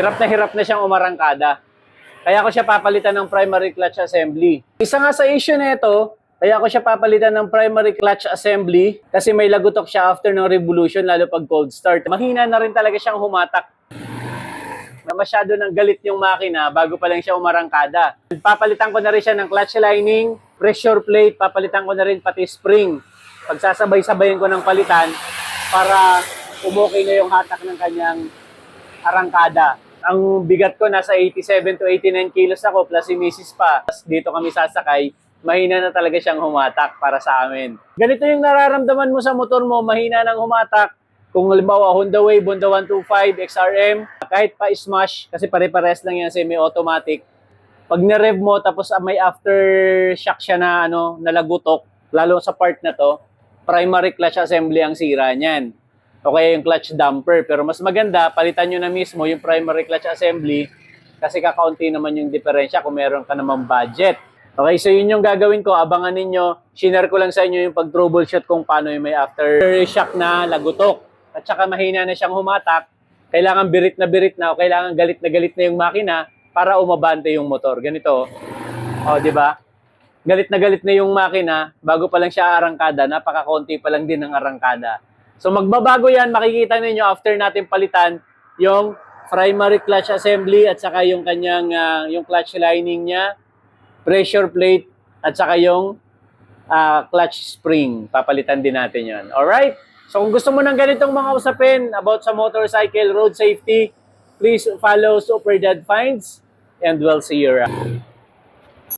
hirap na hirap na siyang umarangkada. Kaya ko siya papalitan ng primary clutch assembly. Isa nga sa issue nito, kaya ko siya papalitan ng primary clutch assembly kasi may lagutok siya after ng revolution lalo pag cold start. Mahina na rin talaga siyang humatak. Na masyado ng galit yung makina bago pa lang siya umarangkada. Papalitan ko na rin siya ng clutch lining, pressure plate, papalitan ko na rin pati spring. Pagsasabay-sabayin ko ng palitan para umokay na yung hatak ng kanyang arangkada. Ang bigat ko nasa 87 to 89 kilos ako plus si Mrs. pa. Tapos dito kami sasakay, mahina na talaga siyang humatak para sa amin. Ganito yung nararamdaman mo sa motor mo, mahina nang humatak. Kung halimbawa Honda Wave, Honda 125, XRM, kahit pa smash, kasi pare-pares lang yan semi-automatic. Pag na-rev mo tapos ah, may aftershock siya na ano, nalagutok, lalo sa part na to, primary clutch assembly ang sira niyan o kaya yung clutch damper. Pero mas maganda, palitan nyo na mismo yung primary clutch assembly kasi kakaunti naman yung diferensya kung meron ka namang budget. Okay, so yun yung gagawin ko. Abangan ninyo. Shinare ko lang sa inyo yung pag-troubleshoot kung paano yung may aftershock na lagutok. At saka mahina na siyang humatak. Kailangan birit na birit na o kailangan galit na galit na yung makina para umabante yung motor. Ganito. O, di ba? Galit na galit na yung makina bago pa lang siya arangkada. Napakakonti pa lang din ng arangkada. So magbabago yan, makikita ninyo after natin palitan yung primary clutch assembly at saka yung kanyang ah, yung clutch lining niya, pressure plate at saka yung ah, clutch spring. Papalitan din natin 'yon. All right? So kung gusto mo ng ganitong mga usapin about sa motorcycle road safety, please follow Super Dad Finds and we'll see you around.